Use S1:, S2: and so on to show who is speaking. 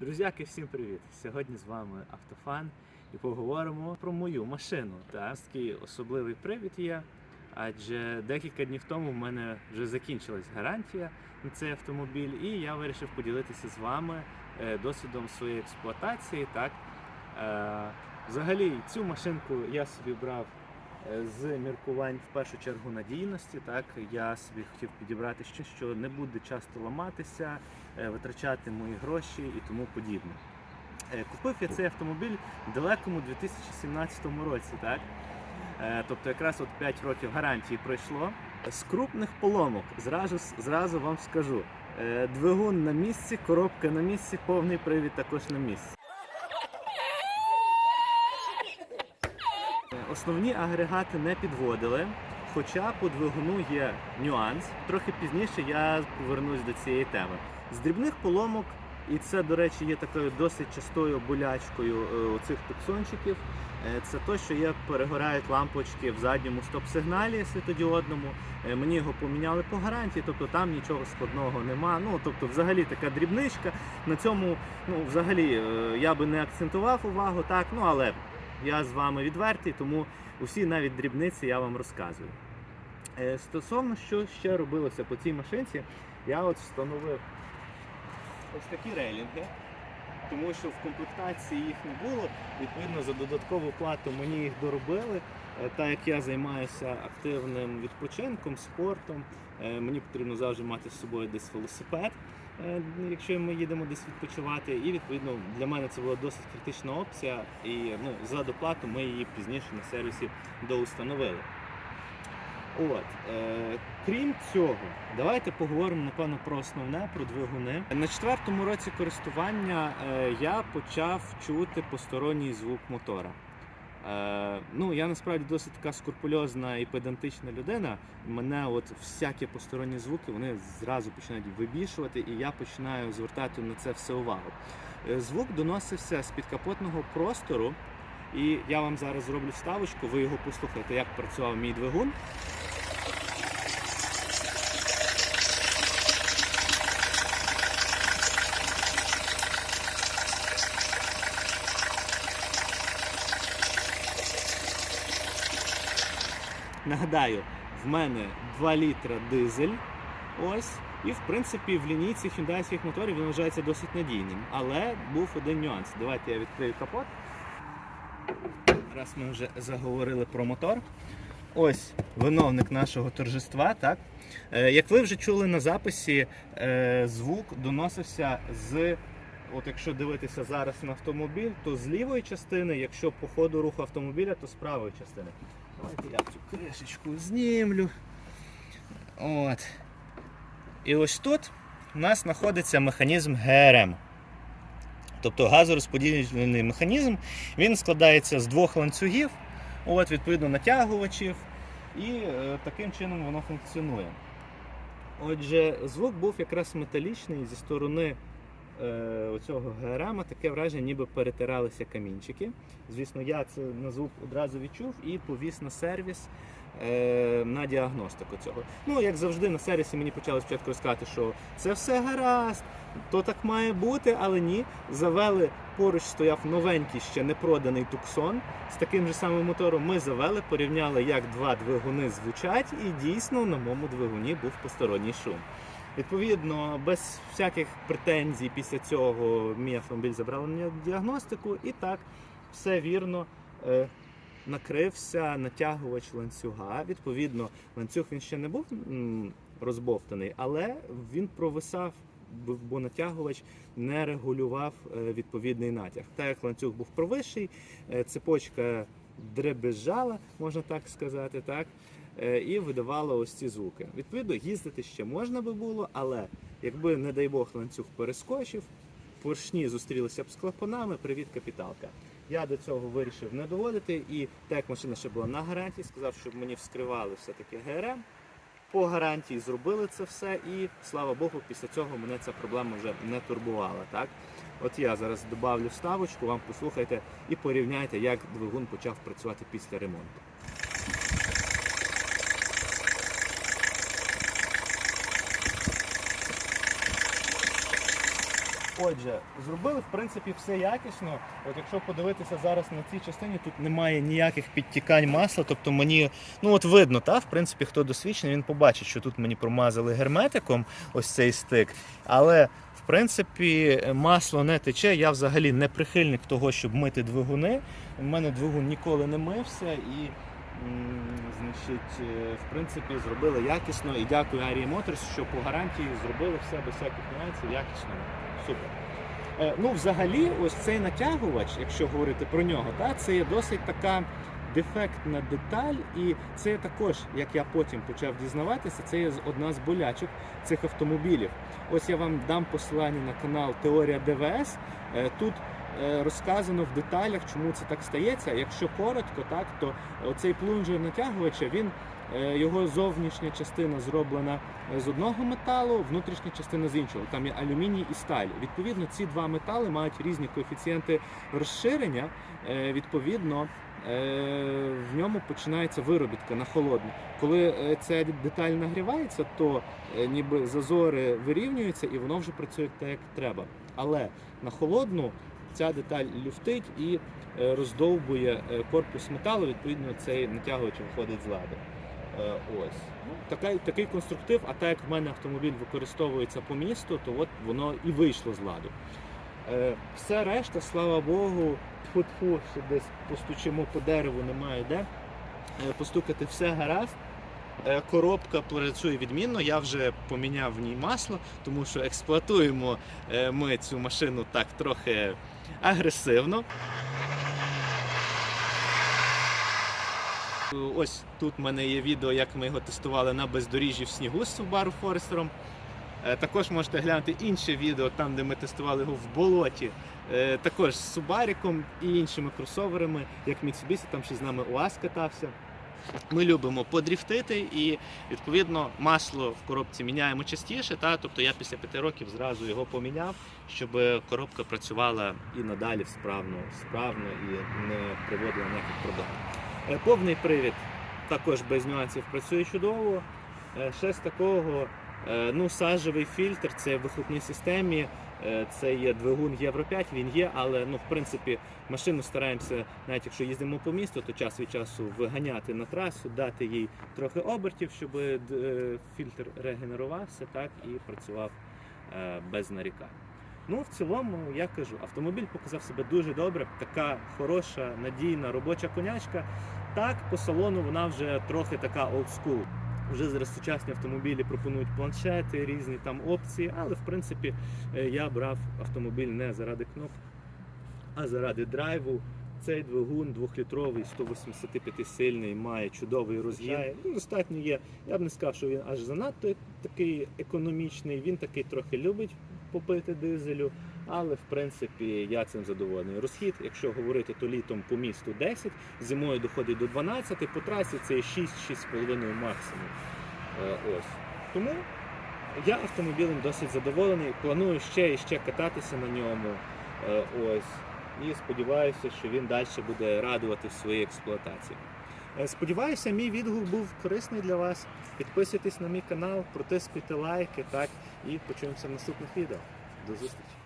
S1: Друзяки, всім привіт! Сьогодні з вами Автофан і поговоримо про мою машину. Та такий особливий привід є, адже декілька днів тому в мене вже закінчилась гарантія на цей автомобіль, і я вирішив поділитися з вами е, досвідом своєї експлуатації. Так, Е, взагалі, цю машинку я собі брав з міркувань в першу чергу надійності. Так, я собі хотів підібрати щось, що не буде часто ламатися, е, витрачати мої гроші і тому подібне. Е, Купив я цей автомобіль в далекому 2017 році, так? Е, Тобто якраз от 5 років гарантії пройшло. З крупних поломок зразу, зразу вам скажу. Е, Двигун на місці, коробка на місці, повний привід також на місці. Основні агрегати не підводили, хоча по двигуну є нюанс. Трохи пізніше я повернусь до цієї теми. З дрібних поломок, і це, до речі, є такою досить частою болячкою е, у цих туксончиків. е, Це те, що є перегорають лампочки в задньому стоп-сигналі світодіодному. Е, Мені його поміняли по гарантії, тобто там нічого складного нема. Ну тобто, взагалі така дрібничка. На цьому, ну взагалі, я би не акцентував увагу, так, ну але я з вами відвертий, тому усі навіть дрібниці я вам розказую. Е, Стосовно що ще робилося по цій машинці, я от встановив ось такі рейлінги, тому що в комплектації їх не було. Відповідно, за додаткову плату мені їх доробили. Е, Так як я займаюся активним відпочинком, спортом, е, мені потрібно завжди мати з собою десь велосипед, е, якщо ми їдемо десь відпочивати. І відповідно для мене це була досить критична опція. І ну, за доплату ми її пізніше на сервісі доустановили. От, е, крім цього, давайте поговоримо напевно про основне, про двигуни. На четвертому році користування е, я почав чути посторонній звук мотора. Е, ну, я насправді досить така скрупульозна і педантична людина. Мене от всякі посторонні звуки вони зразу починають вибішувати, і я починаю звертати на це все увагу. Е, звук доносився з підкапотного простору, і я вам зараз зроблю ставочку. ви його послухаєте, як працював мій двигун. Нагадаю, в мене 2 літра дизель. Ось. І в принципі в лінійці хюндайських моторів він вважається досить надійним. Але був один нюанс. Давайте я відкрию капот. Раз ми вже заговорили про мотор. Ось виновник нашого торжества. Так? Е, як ви вже чули на записі, е, звук доносився з. От якщо дивитися зараз на автомобіль, то з лівої частини, якщо по ходу руху автомобіля, то з правої частини. Я цю кришечку знімлю. От. І ось тут у нас знаходиться механізм ГРМ. Тобто газорозподільний механізм. Він складається з двох ланцюгів, от, відповідно, натягувачів, і е, таким чином воно функціонує. Отже, звук був якраз металічний зі сторони оцього ГРМ, таке враження, ніби перетиралися камінчики. Звісно, я це на звук одразу відчув і повіз на сервіс е, на діагностику цього. Ну, як завжди, на сервісі мені почали спочатку розказати, що це все гаразд, то так має бути, але ні. Завели поруч стояв новенький ще не проданий Туксон з таким же самим мотором. Ми завели, порівняли, як два двигуни звучать, і дійсно на моєму двигуні був посторонній шум. Відповідно, без всяких претензій після цього мій автомобіль забрали на діагностику, і так все вірно. Е, накрився натягувач ланцюга. Відповідно, ланцюг він ще не був розбовтаний, але він провисав, бо натягувач не регулював е, відповідний натяг. Так як ланцюг був провищий, е, цепочка дребезжала, можна так сказати, так. Е, І видавала ось ці звуки. Відповідно, їздити ще можна би було, але якби, не дай Бог, ланцюг перескочив, поршні зустрілися б з клапанами, привіт, капіталка. Я до цього вирішив не доводити, і так як машина ще була на гарантії, сказав, щоб мені вскривали все-таки ГРМ. По гарантії зробили це все, і слава Богу, після цього мене ця проблема вже не турбувала. Так? От я зараз додавлю вставочку, вам послухайте і порівняйте, як двигун почав працювати після ремонту. Отже, зробили в принципі все якісно. От якщо подивитися зараз на цій частині, тут немає ніяких підтікань масла. Тобто мені, ну от видно, та, в принципі, хто досвідчений, він побачить, що тут мені промазали герметиком ось цей стик. Але в принципі масло не тече. Я взагалі не прихильник того, щоб мити двигуни. У мене двигун ніколи не мився і. Значить, е, в принципі, зробили якісно і дякую Арії Motors, що по гарантії зробили все без всяких нюансів якісно. Супер. Е, Ну, взагалі, ось цей натягувач, якщо говорити про нього, та, це є досить така дефектна деталь, і це також, як я потім почав дізнаватися, це є одна з болячок цих автомобілів. Ось я вам дам посилання на канал Теорія ДВС. Е, Тут е, розказано в деталях, чому це так стається. Якщо коротко, так то оцей плунжер натягувача він. Е, Його зовнішня частина зроблена е, з одного металу, внутрішня частина з іншого. Там є алюміній і сталь. Відповідно, ці два метали мають різні коефіцієнти розширення. Е, Відповідно, в ньому починається виробітка на холодну. Коли ця деталь нагрівається, то ніби зазори вирівнюються і воно вже працює так, як треба. Але на холодну ця деталь люфтить і роздовбує корпус металу. Відповідно, цей натягувач виходить з ладу. Е, Ось ну, такий, такий конструктив. А так як в мене автомобіль використовується по місту, то от воно і вийшло з ладу. Е, Все решта, слава Богу, тьфу-тьфу, що десь постучимо по дереву, немає де. Е, Постукати все гаразд. Е, Коробка працює відмінно, я вже поміняв в ній масло, тому що експлуатуємо е, ми цю машину так трохи агресивно. Ось тут в мене є відео, як ми його тестували на бездоріжжі в снігу з Subaru Forester. Е, Також можете глянути інше відео, там де ми тестували його в болоті. Е, Також з Subaru і іншими кросоверами, як Mitsubishi, там ще з нами УАЗ катався. Ми любимо подріфтити і відповідно масло в коробці міняємо частіше. Та? Тобто я після п'яти років зразу його поміняв, щоб коробка працювала і надалі справно, справно і не приводила ніяких проблем. Е, Повний привід також без нюансів працює чудово. Е, Ще з такого, е, ну, сажевий фільтр це в вихлопній системі. Це є двигун Євро 5, він є, але ну, в принципі машину стараємося, навіть якщо їздимо по місту, то час від часу виганяти на трасу, дати їй трохи обертів, щоб фільтр регенерувався так і працював без нарікань. Ну, в цілому, я кажу, автомобіль показав себе дуже добре. Така хороша, надійна робоча конячка. Так, по салону вона вже трохи така олдскул. Вже зараз сучасні автомобілі пропонують планшети, різні там опції, але в принципі е, я брав автомобіль не заради кнопок, а заради драйву. Цей двигун двохлітровий, 185 сильний, має чудовий розгін. Ну, достатньо є. Я б не сказав, що він аж занадто такий економічний. Він такий трохи любить попити дизелю, але в принципі я цим задоволений. Розхід, якщо говорити, то літом по місту 10, зимою доходить до 12, по трасі це 6-6,5 максимум. Е, Ось. Тому я автомобілем досить задоволений. Планую ще і ще кататися на ньому. Е, Ось. І сподіваюся, що він далі буде радувати в своїй експлуатації. Е, Сподіваюся, мій відгук був корисний для вас. Підписуйтесь на мій канал, протискуйте лайки, так, і почуємося в наступних відео. До зустрічі!